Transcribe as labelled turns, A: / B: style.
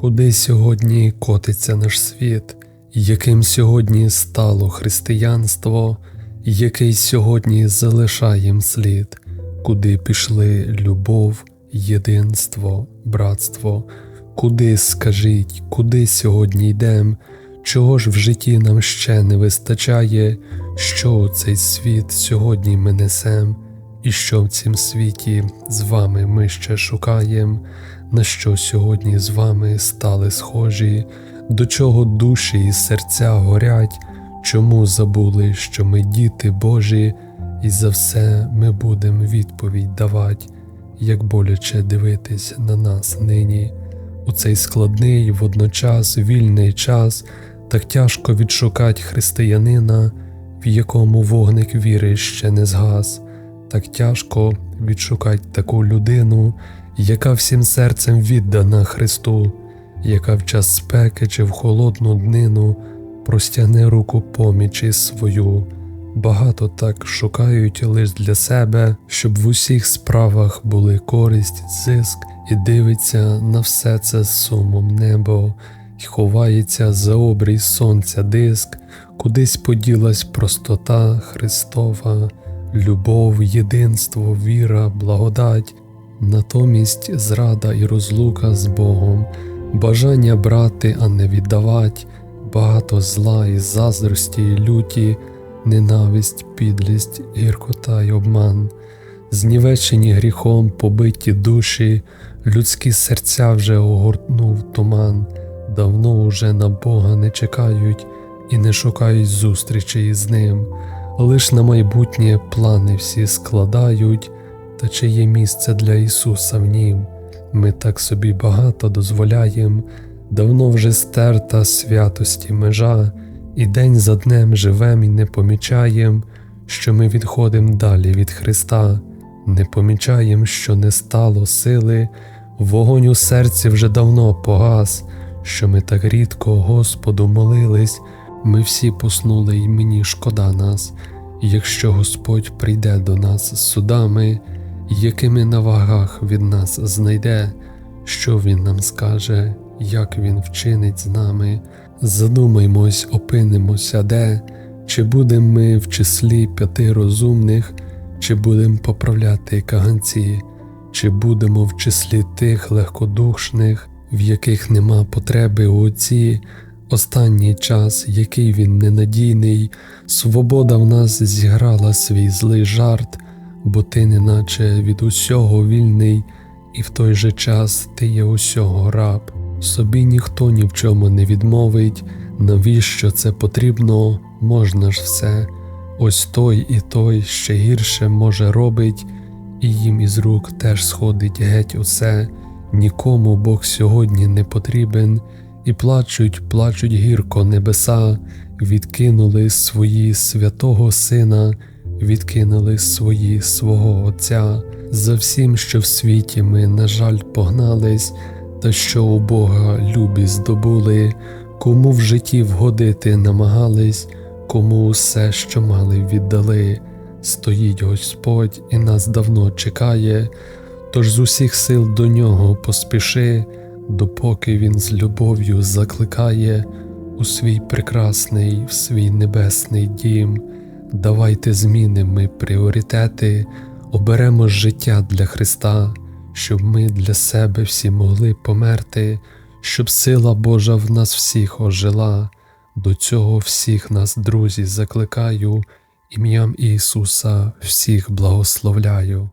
A: Куди сьогодні котиться наш світ, яким сьогодні стало християнство, який сьогодні залишаєм слід, куди пішли любов, єдинство, братство, куди скажіть, куди сьогодні йдем, чого ж в житті нам ще не вистачає, що цей світ сьогодні ми несем, і що в цім світі з вами ми ще шукаєм, на що сьогодні з вами стали схожі, до чого душі і серця горять, чому забули, що ми діти Божі, і за все ми будемо відповідь давать, як боляче дивитись на нас нині. У цей складний, водночас вільний час так тяжко відшукать християнина, в якому вогник віри ще не згас, так тяжко відшукать таку людину, яка всім серцем віддана Христу, яка в час спеки чи в холодну днину простягне руку помічі свою. Багато так шукають лиш для себе, щоб в усіх справах були користь, зиск, і дивиться на все це з сумом небо, й ховається за обрій сонця диск, кудись поділась простота Христова, любов, єдинство, віра, благодать, натомість зрада і розлука з Богом, бажання брати, а не віддавать, багато зла і заздрості, і люті ненависть, підлість, гіркота й обман, знівечені гріхом побиті душі, людські серця вже огортнув туман, давно уже на Бога не чекають і не шукають зустрічі із ним, лиш на майбутнє плани всі складають, та чи є місце для Ісуса в Нім? Ми так собі багато дозволяєм, давно вже стерта святості межа і день за днем живем і не помічаєм, що ми відходимо далі від Христа, не помічаєм, що не стало сили, вогонь у серці вже давно погас, що ми так рідко Господу молились, ми всі поснули, і мені шкода нас, якщо Господь прийде до нас з судами, якими на вагах від нас знайде, що Він нам скаже, як Він вчинить з нами. Задумаймось, опинимося де, чи будем ми в числі п'яти розумних, чи будем поправляти каганці, чи будемо в числі тих легкодушних, в яких нема потреби у отці, останній час, який він ненадійний, свобода в нас зіграла свій злий жарт, бо ти неначе від усього вільний, і в той же час ти є усього раб. Собі ніхто ні в чому не відмовить, навіщо це потрібно, можна ж все. Ось той і той ще гірше може робить, і їм із рук теж сходить геть усе, нікому Бог сьогодні не потрібен, і плачуть, плачуть гірко небеса, відкинули свої святого Сина, відкинули свої свого Отця. За всім, що в світі ми, на жаль, погнались та що у Бога любі здобули, кому в житті вгодити намагались, кому усе, що мали, віддали. Стоїть Господь і нас давно чекає, тож з усіх сил до нього поспіши, допоки Він з любов'ю закликає у свій прекрасний, в свій небесний дім. Давайте змінимо пріоритети, оберемо життя для Христа щоб ми для себе всі могли померти, щоб сила Божа в нас всіх ожила. До цього всіх нас, друзі, закликаю, ім'ям Ісуса всіх благословляю.